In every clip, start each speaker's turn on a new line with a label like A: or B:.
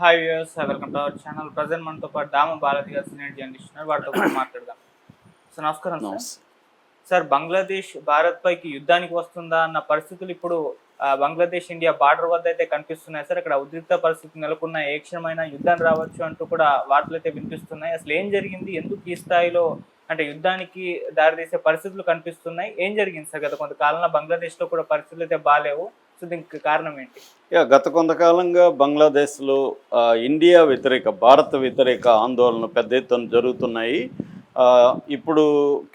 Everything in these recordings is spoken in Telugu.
A: Hi viewers welcome to our channel present మనతో పాటు దామ బాలాజీ గారు సీనియర్ జర్నలిస్ట్ వాటితో కూడా మాట్లాడదాం. సార్ నమస్కారం సార్ బంగ్లాదేశ్ భారత్ పైకి యుద్ధానికి వస్తుందా అన్న పరిస్థితులు ఇప్పుడు బంగ్లాదేశ్ ఇండియా బార్డర్ వద్ద అయితే కనిపిస్తున్నాయి సార్ ఇక్కడ ఉద్రిక్త పరిస్థితి నెలకొన్న ఏ క్షణమైనా యుద్ధం రావచ్చు అంటూ కూడా వార్తలు అయితే వినిపిస్తున్నాయి. అసలు ఏం జరిగింది? ఎందుకు ఈ స్థాయిలో అంటే యుద్ధానికి దారితీసే పరిస్థితులు కనిపిస్తున్నాయి? ఏం జరిగింది సార్ గత కొంతకాలంలో బంగ్లాదేశ్లో కూడా పరిస్థితులు అయితే బాగాలేవు. సో దీనికి కారణం ఏంటి?
B: యా గత కొంతకాలంగా బంగ్లాదేశ్లో ఇండియా వ్యతిరేక భారత వ్యతిరేక ఆందోళన పెద్ద ఎత్తున జరుగుతున్నాయి. ఇప్పుడు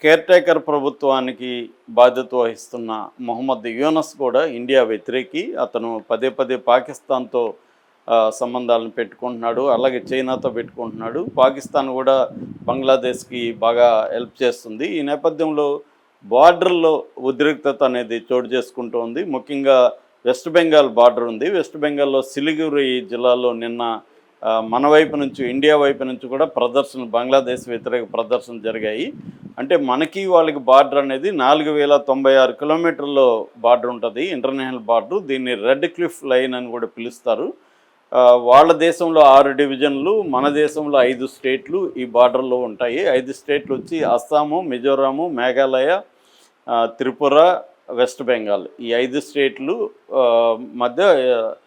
B: కేర్ టేకర్ ప్రభుత్వానికి బాధ్యత వహిస్తున్న మొహమ్మద్ యూనస్ కూడా ఇండియా వ్యతిరేకి. అతను పదే పదే పాకిస్తాన్తో సంబంధాలను పెట్టుకుంటున్నాడు అలాగే చైనాతో పెట్టుకుంటున్నాడు. పాకిస్తాన్ కూడా బంగ్లాదేశ్కి బాగా హెల్ప్ చేస్తుంది. ఈ నేపథ్యంలో బార్డర్లో ఉద్రిక్తత అనేది చోటు చేసుకుంటోంది ముఖ్యంగా వెస్ట్ బెంగాల్ బార్డర్ ఉంది. వెస్ట్ బెంగాల్లో సిలిగురి జిల్లాలో నిన్న మన వైపు నుంచి ఇండియా వైపు నుంచి కూడా ప్రదర్శనలు బంగ్లాదేశ్ వ్యతిరేక ప్రదర్శన జరిగాయి. అంటే మనకి వాళ్ళకి బార్డర్ అనేది నాలుగు వేల తొంభై ఆరు కిలోమీటర్లో బార్డర్ ఉంటుంది ఇంటర్నేషనల్ బార్డర్. దీన్ని రెడ్ క్లిఫ్ లైన్ అని కూడా పిలుస్తారు. వాళ్ళ దేశంలో ఆరు డివిజన్లు మన దేశంలో ఐదు స్టేట్లు ఈ బార్డర్లో ఉంటాయి. ఐదు స్టేట్లు వచ్చి అస్సాము మిజోరాము మేఘాలయ త్రిపుర వెస్ట్ బెంగాల్ ఈ ఐదు స్టేట్లు మధ్య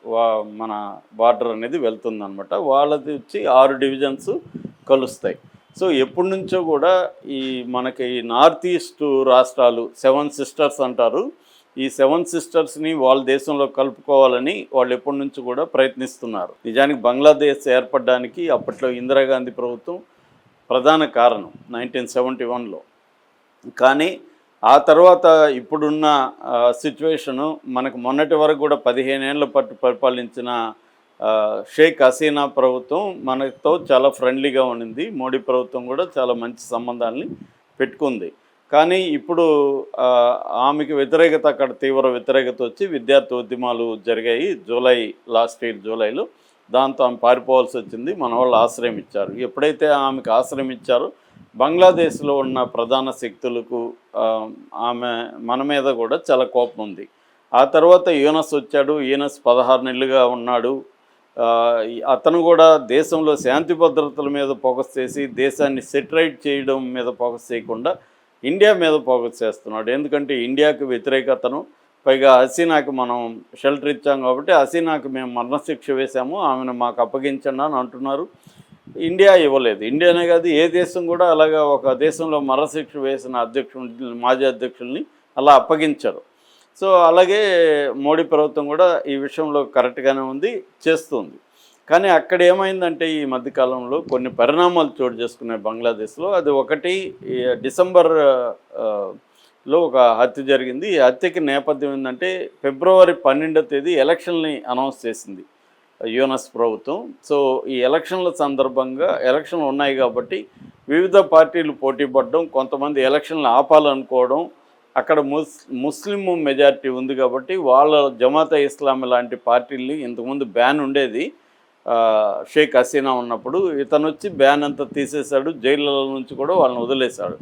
B: వా- మన బార్డర్ అనేది వెళ్తుందనమాట వాళ్ళది వచ్చి ఆరు డివిజన్స్ కలుస్తాయి. సో ఎప్పటి నుంచో కూడా ఈ మనకి నార్త్ ఈస్ట్ రాష్ట్రాలు సెవెన్ సిస్టర్స్ అంటారు. ఈ సెవెన్ సిస్టర్స్ని వాళ్ళ దేశంలో కలుపుకోవాలని వాళ్ళు ఎప్పటి నుంచి కూడా ప్రయత్నిస్తున్నారు. నిజానికి బంగ్లాదేశ్ ఏర్పడడానికి అప్పట్లో ఇందిరాగాంధీ ప్రభుత్వం ప్రధాన కారణం నైన్టీన్ సెవెంటీ వన్లో. కానీ ఆ తర్వాత ఇప్పుడున్న సిచ్యువేషను మనకు మొన్నటి వరకు కూడా పదిహేను ఏళ్ళ పట్టు పరిపాలించిన షేక్ హసీనా ప్రభుత్వం మనతో చాలా ఫ్రెండ్లీగా ఉండింది. మోడీ ప్రభుత్వం కూడా చాలా మంచి సంబంధాలని పెట్టుకుంది. కానీ ఇప్పుడు ఆమెకి వ్యతిరేకత అక్కడ తీవ్ర వ్యతిరేకత వచ్చి విద్యార్థి ఉద్యమాలు జరిగాయి జూలై లాస్ట్ ఇయర్ జూలైలో. దాంతో ఆమె పారిపోవాల్సి వచ్చింది. మన వాళ్ళు ఆశ్రయం ఇచ్చారు. ఎప్పుడైతే ఆమెకు ఆశ్రయం ఇచ్చారో బంగ్లాదేశ్లో ఉన్న ప్రధాన శక్తులకు ఆమె మన మీద కూడా చాలా కోపం ఉంది. ఆ తర్వాత యూనస్ వచ్చాడు. యూనస్ పదహారు నెలలుగా ఉన్నాడు. అతను కూడా దేశంలో శాంతి భద్రతల మీద ఫోకస్ చేసి దేశాన్ని సెటిలైట్ చేయడం మీద ఫోకస్ చేయకుండా ఇండియా మీద ఫోకస్ చేస్తున్నాడు. ఎందుకంటే ఇండియాకు వ్యతిరేకతను పైగా హసీనాకి మనం షెల్టర్ ఇచ్చాం కాబట్టి హసీనాకి మేము మరణశిక్ష వేశాము. ఆమెను మాకు అప్పగించండి అని అంటున్నారు. ఇండియా ఇవ్వలేదు. ఇండియానే కాదు ఏ దేశం కూడా అలాగా ఒక దేశంలో మరణశిక్ష వేసిన అధ్యక్షుని మాజీ అధ్యక్షుల్ని అలా అప్పగించరు. సో అలాగే మోడీ ప్రభుత్వం కూడా ఈ విషయంలో కరెక్ట్గానే ఉంది చేస్తుంది. కానీ అక్కడ ఏమైందంటే ఈ మధ్యకాలంలో కొన్ని పరిణామాలు చోటు చేసుకున్నాయి బంగ్లాదేశ్లో అది ఒకటి డిసెంబర్లో ఒక హత్య జరిగింది. ఈ హత్యకి నేపథ్యం ఏంటంటే ఫిబ్రవరి పన్నెండో తేదీ ఎలక్షన్ని అనౌన్స్ చేసింది. యూనస్ ప్రభుత్వం. సో ఈ ఎలక్షన్ల సందర్భంగా ఎలక్షన్లు ఉన్నాయి కాబట్టి వివిధ పార్టీలు పోటీ పడడం కొంతమంది ఎలక్షన్లు ఆపాలనుకోవడం అక్కడ ముస్ ముస్లిం మెజారిటీ ఉంది కాబట్టి వాళ్ళ జమాత ఇస్లాం లాంటి పార్టీలు ఇంతకుముందు బ్యాన్ ఉండేది. షేక్ హసీనా ఉన్నప్పుడు ఇతను వచ్చి బ్యాన్ అంతా తీసేశాడు జైళ్ళ నుంచి కూడా వాళ్ళని వదిలేశాడు.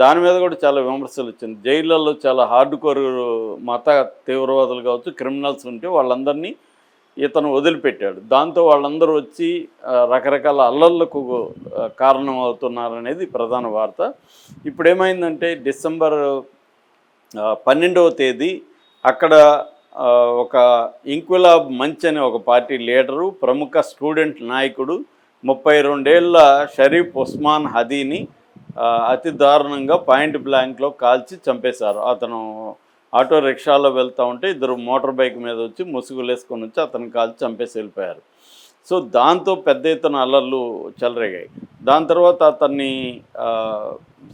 B: దాని మీద కూడా చాలా విమర్శలు వచ్చింది. జైళ్ళల్లో చాలా హార్డ్ కోర్ మత తీవ్రవాదులు కావచ్చు క్రిమినల్స్ ఉంటే వాళ్ళందరినీ ఇతను వదిలిపెట్టాడు. దాంతో వాళ్ళందరూ వచ్చి రకరకాల అల్లర్లకు ఆ, కారణం అవుతున్నారనేది ప్రధాన వార్త. ఇప్పుడు ఏమైందంటే డిసెంబర్ పన్నెండవ తేదీ అక్కడ ఒక ఇంక్విలాబ్ మంచ్ అనే ఒక పార్టీ లీడరు ప్రముఖ స్టూడెంట్ నాయకుడు ముప్పై రెండేళ్ళ షరీఫ్ ఉస్మాన్ హదీని అతి దారుణంగా పాయింట్ బ్లాంక్లో కాల్చి చంపేశారు. అతను ఆటో రిక్షాలో వెళ్తూ ఉంటే ఇద్దరు మోటార్ బైక్ మీద వచ్చి ముసుగులేసుకొని వచ్చి అతను కాల్చి చంపేసి వెళ్ళిపోయారు. సో దాంతో పెద్ద ఎత్తున అల్లర్లు చెలరేగాయి. దాని తర్వాత అతన్ని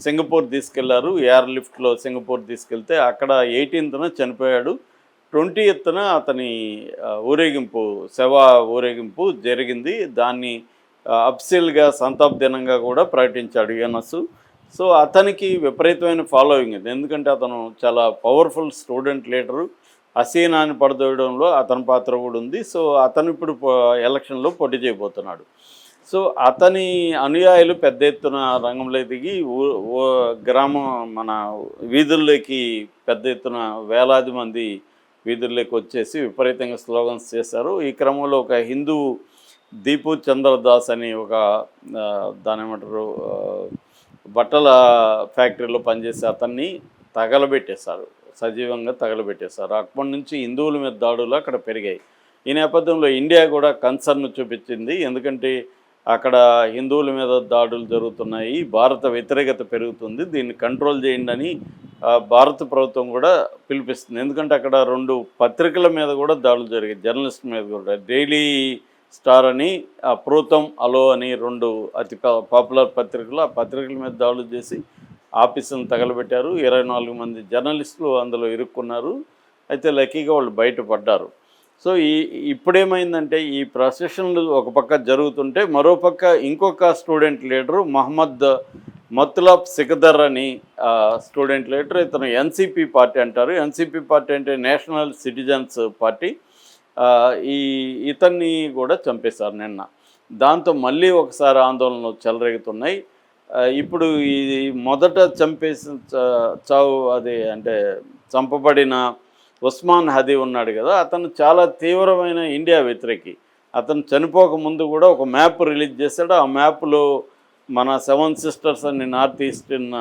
B: సింగపూర్ తీసుకెళ్ళారు. ఎయిర్ లిఫ్ట్లో సింగపూర్ తీసుకెళ్తే అక్కడ ఎయిటీన్త్న చనిపోయాడు. ట్వంటీ ఎత్తున అతని ఊరేగింపు శవ ఊరేగింపు జరిగింది. దాన్ని అప్సిల్గా సంతాప్ దినంగా కూడా ప్రకటించాడు యునస్ సో అతనికి విపరీతమైన ఫాలోయింగ్ ఉంది ఎందుకంటే అతను చాలా పవర్ఫుల్ స్టూడెంట్ లీడరు అసీనాన్ని పడదోయడంలో అతని పాత్ర కూడా ఉంది. సో అతను ఇప్పుడు ఎలక్షన్లో పోటీ చేయబోతున్నాడు. సో అతని అనుయాయులు పెద్ద ఎత్తున రంగంలో దిగి ఊ- గ్రామం మన వీధుల్లోకి పెద్ద ఎత్తున వేలాది మంది వీధుల్లోకి వచ్చేసి విపరీతంగా స్లోగన్స్ చేశారు. ఈ క్రమంలో ఒక హిందూ దీపు చంద్రదాస్ అని ఒక దాని ఏమంటారు బట్టల ఫ్యాక్టరీలో పనిచేసే అతన్ని తగలబెట్టేశారు. సజీవంగా తగలబెట్టేశారు. అప్పటి నుంచి హిందువుల మీద దాడులు అక్కడ పెరిగాయి. ఈ నేపథ్యంలో ఇండియా కూడా కన్సర్న్ చూపించింది. ఎందుకంటే అక్కడ హిందువుల మీద దాడులు జరుగుతున్నాయి. భారత వ్యతిరేకత పెరుగుతుంది. దీన్ని కంట్రోల్ చేయండి అని భారత ప్రభుత్వం కూడా పిలిపిస్తుంది. ఎందుకంటే అక్కడ రెండు పత్రికల మీద కూడా దాడులు జరిగాయి. జర్నలిస్ట్ మీద కూడా. డైలీ స్టార్ అని ఆ ప్రోతం అలో అని రెండు అతి పాపులర్ పత్రికలు ఆ పత్రికల మీద దాడులు చేసి ఆఫీసులను తగలబెట్టారు. ఇరవై నాలుగు మంది జర్నలిస్టులు అందులో ఇరుక్కున్నారు. అయితే లక్కీగా వాళ్ళు బయటపడ్డారు. సో ఈ ఇప్పుడేమైందంటే ఈ ప్రొసెషన్లు ఒక పక్క జరుగుతుంటే మరోపక్క ఇంకొక స్టూడెంట్ లీడరు మహమ్మద్ మత్లాబ్ సికదర్ అని స్టూడెంట్ లీడర్ ఇతను ఎన్సీపీ పార్టీ అంటారు. ఎన్సీపీ పార్టీ అంటే నేషనల్ సిటిజన్స్ పార్టీ. ఈ ఇతన్ని కూడా చంపేశారు నిన్న. దాంతో మళ్ళీ ఒకసారి ఆందోళనలు చెలరేగుతున్నాయి. ఇప్పుడు ఈ మొదట చంపేసిన చ- చావు అది అంటే చంపబడిన ఉస్మాన్ హదీ ఉన్నాడు కదా అతను చాలా తీవ్రమైన ఇండియా వ్యతిరేకి. అతను చనిపోక ముందు కూడా ఒక మ్యాప్ రిలీజ్ చేశాడు. ఆ మ్యాప్లో మన సెవెన్ సిస్టర్స్ అని నార్త్ ఈస్టర్న్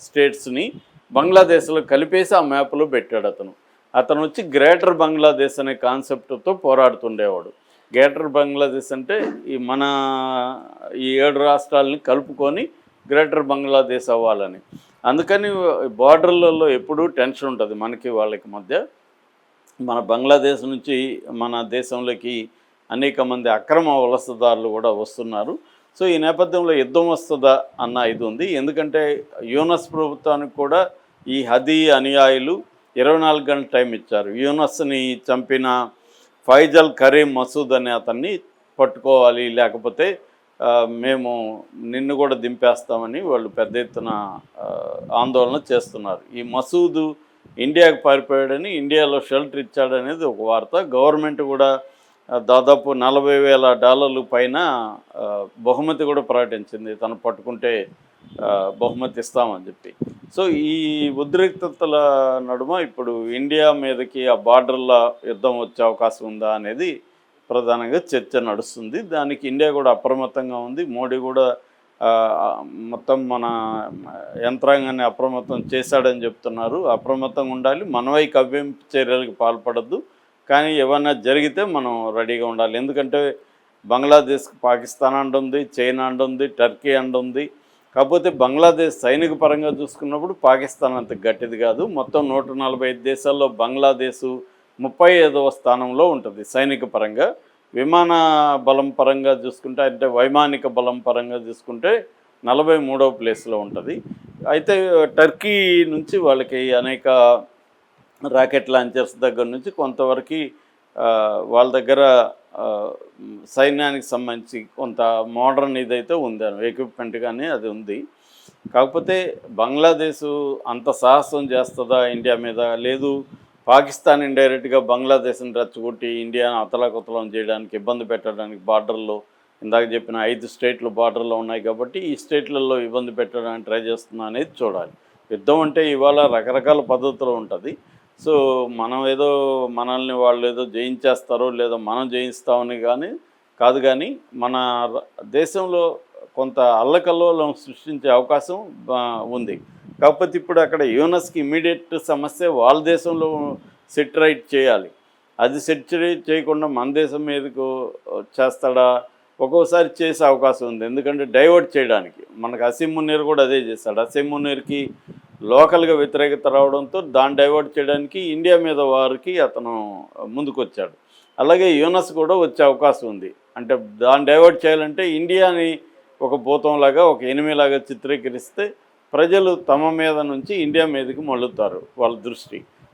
B: స్టేట్స్ని బంగ్లాదేశ్లో కలిపేసి ఆ మ్యాప్లో పెట్టాడు అతను. అతను వచ్చి గ్రేటర్ బంగ్లాదేశ్ అనే కాన్సెప్ట్తో పోరాడుతుండేవాడు. గ్రేటర్ బంగ్లాదేశ్ అంటే ఈ మన ఈ ఏడు రాష్ట్రాలని కలుపుకొని గ్రేటర్ బంగ్లాదేశ్ అవ్వాలని. అందుకని బార్డర్లలో ఎప్పుడూ టెన్షన్ ఉంటుంది మనకి వాళ్ళకి మధ్య. మన బంగ్లాదేశ్ నుంచి మన దేశంలోకి అనేక మంది అక్రమ వలసదారులు కూడా వస్తున్నారు. సో ఈ నేపథ్యంలో యుద్ధం వస్తుందా అన్న ఇది ఉంది. ఎందుకంటే యూనస్ ప్రభుత్వానికి కూడా ఈ హదీ అనుయాయులు ఇరవై నాలుగు గంటల టైం ఇచ్చారు. యూనస్ని చంపిన ఫైజల్ కరీం మసూద్ అనే అతన్ని పట్టుకోవాలి లేకపోతే మేము నిన్ను కూడా దింపేస్తామని వాళ్ళు పెద్ద ఎత్తున ఆందోళన చేస్తున్నారు. ఈ మసూదు ఇండియాకు పారిపోయాడని ఇండియాలో షెల్టర్ ఇచ్చాడనేది ఒక వార్త. గవర్నమెంట్ కూడా దాదాపు నలభై వేల డాలర్లు పైన బహుమతి కూడా ప్రకటించింది. తను పట్టుకుంటే బహుమతి ఇస్తామని చెప్పి. సో ఈ ఉద్రిక్తతల నడుమ ఇప్పుడు ఇండియా మీదకి ఆ బార్డర్ల యుద్ధం వచ్చే అవకాశం ఉందా అనేది ప్రధానంగా చర్చ నడుస్తుంది. దానికి ఇండియా కూడా అప్రమత్తంగా ఉంది. మోడీ కూడా మొత్తం మన యంత్రాంగాన్ని అప్రమత్తం చేశాడని చెప్తున్నారు. అప్రమత్తంగా ఉండాలి. మనవై కవ్యం చర్యలకు పాల్పడద్దు. కానీ ఏమైనా జరిగితే మనం రెడీగా ఉండాలి. ఎందుకంటే బంగ్లాదేశ్ పాకిస్తాన్ అంటుంది చైనా అంటుంది టర్కీ అంటుంది. కాకపోతే బంగ్లాదేశ్ సైనిక పరంగా చూసుకున్నప్పుడు పాకిస్తాన్ అంత గట్టిది కాదు. మొత్తం నూట నలభై ఐదు దేశాల్లో బంగ్లాదేశు ముప్పై ఐదవ స్థానంలో ఉంటుంది సైనిక పరంగా. విమాన బలం పరంగా చూసుకుంటే అంటే వైమానిక బలం పరంగా చూసుకుంటే నలభై మూడవ ప్లేస్లో ఉంటుంది. అయితే టర్కీ నుంచి వాళ్ళకి అనేక రాకెట్ లాంచర్స్ దగ్గర నుంచి కొంతవరకు వాళ్ళ దగ్గర సైన్యానికి సంబంధించి కొంత మోడర్న్ ఇదైతే ఉంది ఎక్విప్మెంట్ కానీ అది ఉంది. కాకపోతే బంగ్లాదేశ్ అంత సాహసం చేస్తుందా ఇండియా మీద? లేదు పాకిస్తాన్ ఇండైరెక్ట్గా బంగ్లాదేశ్ని రెచ్చగొట్టి ఇండియాను అతలాకుతలం చేయడానికి ఇబ్బంది పెట్టడానికి బార్డర్లో ఇందాక చెప్పిన ఐదు స్టేట్లు బార్డర్లో ఉన్నాయి కాబట్టి ఈ స్టేట్లలో ఇబ్బంది పెట్టడానికి ట్రై చేస్తున్నా అనేది చూడాలి. యుద్ధం అంటే ఇవాళ రకరకాల పద్ధతులు ఉంటుంది. సో మనం ఏదో మనల్ని వాళ్ళు ఏదో జయించేస్తారో లేదో మనం జయిస్తామని కానీ కాదు కానీ మన దేశంలో కొంత అల్లకల్లోలం సృష్టించే అవకాశం ఉంది. కాకపోతే ఇప్పుడు అక్కడ యూనస్కి ఇమీడియట్ సమస్య వాళ్ళ దేశంలో సెటిరైట్ చేయాలి. అది సెటిరైట్ చేయకుండా మన దేశం మీదకు చేస్తాడా? ఒక్కోసారి చేసే అవకాశం ఉంది. ఎందుకంటే డైవర్ట్ చేయడానికి. మనకు అసీమ్ మునీర్ కూడా అదే చేస్తాడు. అసీమ్ మునీర్కి లోకల్గా వ్యతిరేకత రావడంతో దాన్ని డైవర్ట్ చేయడానికి ఇండియా మీద వారికి అతను ముందుకొచ్చాడు. అలాగే యూనస్ కూడా వచ్చే అవకాశం ఉంది. అంటే దాన్ని డైవర్ట్ చేయాలంటే ఇండియాని ఒక భూతంలాగా ఒక ఎనిమిలాగా చిత్రీకరిస్తే ప్రజలు తమ మీద నుంచి ఇండియా మీదకి మళ్ళుతారు వాళ్ళ దృష్టి.